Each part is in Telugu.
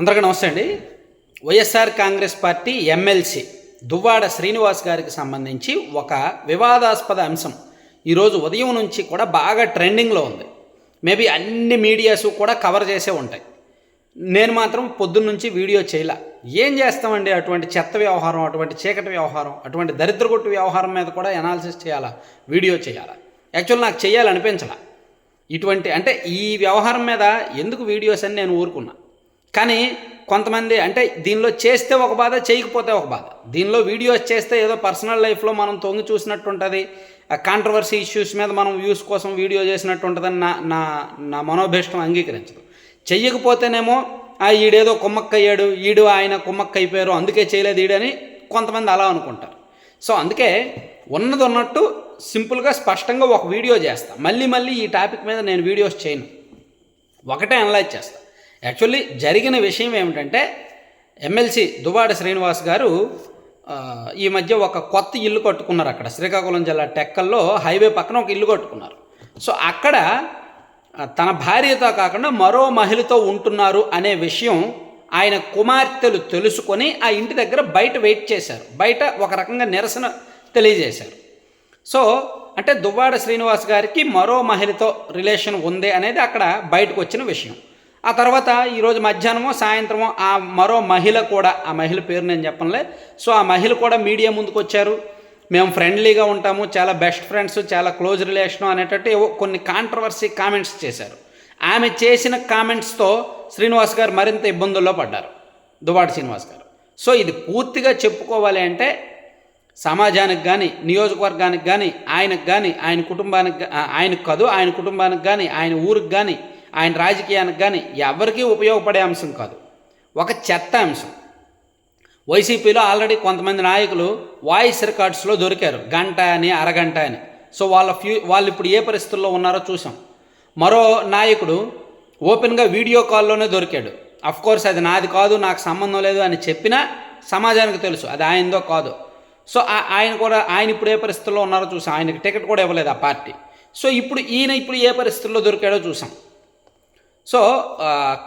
అందరికీ నమస్తే అండి. YSR Congress party MLC Duvvada Srinivas గారికి సంబంధించి ఒక వివాదాస్పద అంశం ఈరోజు ఉదయం నుంచి కూడా బాగా ట్రెండింగ్లో ఉంది. మేబీ అన్ని మీడియాస్ కూడా కవర్ చేసే ఉంటాయి. నేను మాత్రం పొద్దున్న నుంచి వీడియో చేయలే. ఏం చేస్తామండి అటువంటి చెత్త వ్యవహారం అటువంటి చీకటి వ్యవహారం అటువంటి దరిద్రగొట్టు వ్యవహారం మీద కూడా ఎనాలిసిస్ చేయాలా వీడియో చేయాలా? యాక్చువల్ నాకు చేయాలనిపించలా. ఇటువంటి అంటే ఈ వ్యవహారం మీద ఎందుకు వీడియోస్ అని నేను ఊరుకున్నా. కానీ కొంతమంది అంటే దీనిలో చేస్తే ఒక బాధ చేయకపోతే ఒక బాధ. దీనిలో వీడియోస్ చేస్తే ఏదో పర్సనల్ లైఫ్లో మనం తొంగి చూసినట్టు ఉంటుంది కాంట్రవర్సీ ఇష్యూస్ మీద మనం వ్యూస్ కోసం వీడియో చేసినట్టు ఉంటుందని నా నా నా మనోభీష్టం అంగీకరించదు. చెయ్యకపోతేనేమో ఆ ఈడేదో కుమ్మక్కయ్యాడు ఈడు ఆయన కుమ్మక్కైపోయారు అందుకే చేయలేదు ఈడని కొంతమంది అలా అనుకుంటారు. సో అందుకే ఉన్నది ఉన్నట్టు సింపుల్గా స్పష్టంగా ఒక వీడియో చేస్తాను మళ్ళీ మళ్ళీ ఈ టాపిక్ మీద నేను వీడియోస్ చేయను. ఒకటే అనలైజ్ చేస్తాను యాక్చువల్లీ జరిగిన విషయం ఏమిటంటే ఎమ్మెల్సీ దువ్వాడ శ్రీనివాస్ గారు ఈ మధ్య ఒక కొత్త ఇల్లు కట్టుకున్నారు అక్కడ. శ్రీకాకుళం జిల్లా టెక్కల్లో హైవే పక్కన ఒక ఇల్లు కట్టుకున్నారు. సో అక్కడ తన భార్యతో కాకుండా మరో మహిళతో ఉంటున్నారు అనే విషయం ఆయన కుమార్తెలు తెలుసుకొని ఆ ఇంటి దగ్గర బయట వెయిట్ చేశారు. బయట ఒక రకంగా నిరసన తెలియజేశారు. సో అంటే దువ్వాడ శ్రీనివాస్ గారికి మరో మహిళతో రిలేషన్ ఉంది అనేది అక్కడ బయటకు వచ్చిన విషయం. ఆ తర్వాత ఈరోజు మధ్యాహ్నమో సాయంత్రమో ఆ మరో మహిళ కూడా ఆ మహిళ పేరు నేను చెప్పనులే. సో ఆ మహిళ కూడా మీడియా ముందుకు వచ్చారు మేము ఫ్రెండ్లీగా ఉంటాము చాలా బెస్ట్ ఫ్రెండ్స్ చాలా క్లోజ్ రిలేషన్ అనేటట్టు కొన్ని కాంట్రవర్సీ కామెంట్స్ చేశారు. ఆమె చేసిన కామెంట్స్తో శ్రీనివాస్ గారు మరింత ఇబ్బందుల్లో పడ్డారు. దుబాటి శ్రీనివాస్ గారు. సో ఇది పూర్తిగా చెప్పుకోవాలి అంటే సమాజానికి కానీ నియోజకవర్గానికి కానీ ఆయనకు కానీ ఆయన కుటుంబానికి ఆయనకు కాదు ఆయన కుటుంబానికి కానీ ఆయన ఊరికి కానీ ఆయన రాజకీయానికి కానీ ఎవరికీ ఉపయోగపడే అంశం కాదు. ఒక చెత్త అంశం. వైసీపీలో ఆల్రెడీ కొంతమంది నాయకులు వాయిస్ రికార్డ్స్లో దొరికారు. గంట అని అరగంట అని. సో వాళ్ళ ఫ్యూ వాళ్ళు ఇప్పుడు ఏ పరిస్థితుల్లో ఉన్నారో చూసాం మరో నాయకుడు ఓపెన్గా వీడియో కాల్లోనే దొరికాడు. అఫ్ కోర్స్ అది నాది కాదు నాకు సంబంధం లేదు అని చెప్పినా సమాజానికి తెలుసు. అది ఆయనదో కాదు. సో ఆ- ఆయన కూడా ఆయన ఇప్పుడు ఏ పరిస్థితుల్లో ఉన్నారో చూసాం ఆయనకి టికెట్ కూడా ఇవ్వలేదు ఆ పార్టీ. సో ఇప్పుడు ఈయన ఇప్పుడు ఏ పరిస్థితుల్లో దొరికాడో చూసాం సో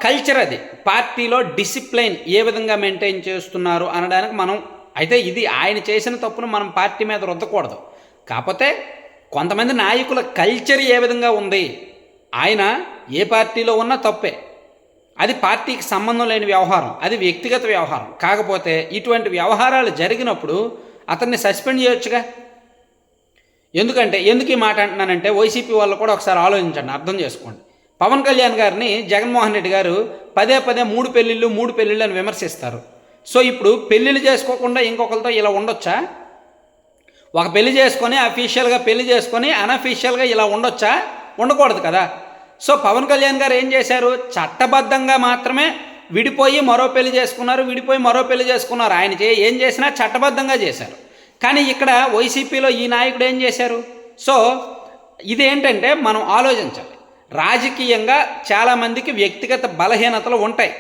కల్చర్ అది. పార్టీలో డిసిప్లైన్ ఏ విధంగా మెయింటైన్ చేస్తున్నారు అనడానికి మనం అయితే ఇది ఆయన చేసిన తప్పును మనం పార్టీ మీద రుద్దకూడదు. కాకపోతే కొంతమంది నాయకుల కల్చర్ ఏ విధంగా ఉంది ఆయన ఏ పార్టీలో ఉన్నా తప్పే. అది పార్టీకి సంబంధం లేని వ్యవహారం అది వ్యక్తిగత వ్యవహారం. కాకపోతే ఇటువంటి వ్యవహారాలు జరిగినప్పుడు అతన్ని సస్పెండ్ చేయొచ్చుగా. ఎందుకంటే ఎందుకు ఈ మాట అంటున్నానంటే వైసీపీ వాళ్ళు కూడా ఒకసారి ఆలోచించండి అర్థం చేసుకోండి. పవన్ కళ్యాణ్ గారిని జగన్మోహన్ రెడ్డి గారు పదే పదే మూడు పెళ్ళిళ్ళు మూడు పెళ్ళిళ్ళు అని విమర్శిస్తారు. సో ఇప్పుడు పెళ్ళిళ్ళు చేసుకోకుండా ఇంకొకరితో ఇలా ఉండొచ్చా? ఒక పెళ్ళి చేసుకొని అఫీషియల్గా పెళ్ళి చేసుకొని అనఫీషియల్గా ఇలా ఉండొచ్చా? ఉండకూడదు కదా. సో పవన్ కళ్యాణ్ గారు ఏం చేశారు? చట్టబద్ధంగా మాత్రమే విడిపోయి మరో పెళ్ళి చేసుకున్నారు విడిపోయి మరో పెళ్ళి చేసుకున్నారు. ఆయన చే ఏం చేసినా చట్టబద్ధంగా చేశారు. కానీ ఇక్కడ వైసీపీలో ఈ నాయకుడు ఏం చేశారు? సో ఇదేంటంటే మనం ఆలోచించాలి. రాజకీయంగా చాలామందికి వ్యక్తిగత బలహీనతలు ఉంటాయి.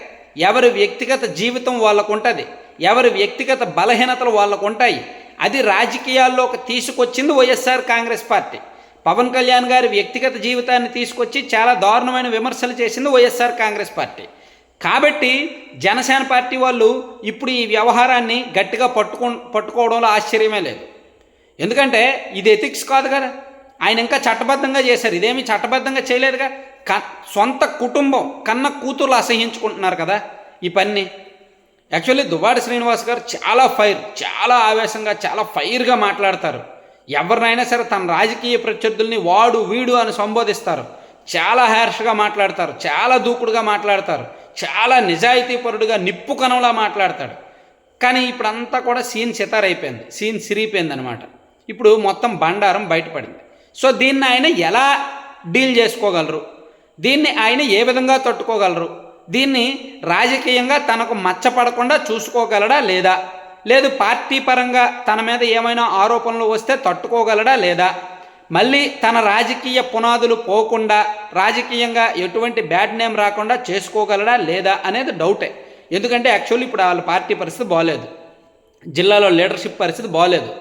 ఎవరి వ్యక్తిగత జీవితం వాళ్ళకు ఉంటుంది ఎవరి వ్యక్తిగత బలహీనతలు వాళ్ళకు ఉంటాయి అది రాజకీయాల్లోకి తీసుకొచ్చింది వైఎస్ఆర్ కాంగ్రెస్ పార్టీ. పవన్ కళ్యాణ్ గారి వ్యక్తిగత జీవితాన్ని తీసుకొచ్చి చాలా దారుణమైన విమర్శలు చేసింది వైఎస్ఆర్ కాంగ్రెస్ పార్టీ. కాబట్టి జనసేన పార్టీ వాళ్ళు ఇప్పుడు ఈ వ్యవహారాన్ని గట్టిగా పట్టుకో పట్టుకోవడంలో ఆశ్చర్యమే లేదు. ఎందుకంటే ఇది ఎథిక్స్ కాదు కదా. ఆయన ఇంకా చట్టబద్ధంగా చేశారు. ఇదేమీ చట్టబద్ధంగా చేయలేదుగా? క సొంత కుటుంబం కన్న కూతుర్లు అసహించుకుంటున్నారు కదా ఈ పని యాక్చువల్లీ దువ్వాడి శ్రీనివాస్ గారు చాలా ఫైర్ చాలా ఆవేశంగా చాలా ఫైర్గా మాట్లాడతారు. ఎవరినైనా సరే తన రాజకీయ ప్రత్యర్థుల్ని వాడు వీడు అని సంబోధిస్తారు. చాలా హ్యార్ష్గా మాట్లాడతారు చాలా దూకుడుగా మాట్లాడతారు చాలా నిజాయితీపరుడుగా నిప్పు కణంలా మాట్లాడతాడు. కానీ ఇప్పుడంతా కూడా సీన్ సితారైపోయింది సీన్ సిరిగిపోయింది అనమాట ఇప్పుడు మొత్తం బండారం బయటపడింది. సో దీన్ని ఆయన ఎలా డీల్ చేసుకోగలరు? దీన్ని ఆయన ఏ విధంగా తట్టుకోగలరు? దీన్ని రాజకీయంగా తనకు మచ్చపడకుండా చూసుకోగలడా లేదా? లేదు పార్టీ పరంగా తన మీద ఏమైనా ఆరోపణలు వస్తే తట్టుకోగలడా లేదా? మళ్ళీ తన రాజకీయ పునాదులు పోకుండా రాజకీయంగా ఎటువంటి బ్యాడ్ నేమ్ రాకుండా చేసుకోగలడా లేదా అనేది డౌటే ఎందుకంటే యాక్చువల్లీ ఇప్పుడు వాళ్ళ పార్టీ పరిస్థితి బాగాలేదు జిల్లాలో లీడర్షిప్ పరిస్థితి బాగాలేదు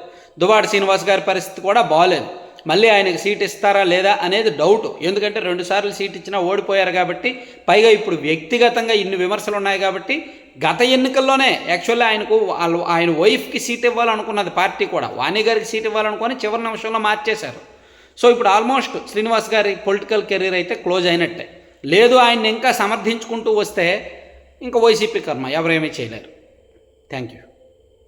దువాడ శ్రీనివాస్ గారి పరిస్థితి కూడా బాగాలేదు మళ్ళీ ఆయనకు సీట్ ఇస్తారా లేదా అనేది డౌట్ ఎందుకంటే రెండుసార్లు సీట్ ఇచ్చినా ఓడిపోయారు కాబట్టి పైగా ఇప్పుడు వ్యక్తిగతంగా ఇన్ని విమర్శలు ఉన్నాయి కాబట్టి గత ఎన్నికల్లోనే యాక్చువల్లీ ఆయనకు వాళ్ళు ఆయన వైఫ్కి సీట్ ఇవ్వాలనుకున్నది పార్టీ కూడా. వాణి గారికి సీట్ ఇవ్వాలనుకుని చివరి నిమిషంలో మార్చేశారు. సో ఇప్పుడు ఆల్మోస్ట్ శ్రీనివాస్ గారి పొలిటికల్ కెరీర్ అయితే క్లోజ్ అయినట్టే. లేదు ఆయన్ని ఇంకా సమర్థించుకుంటూ వస్తే ఇంకా వైసీపీ కర్మ ఎవరేమీ చేయలేరు. Thank you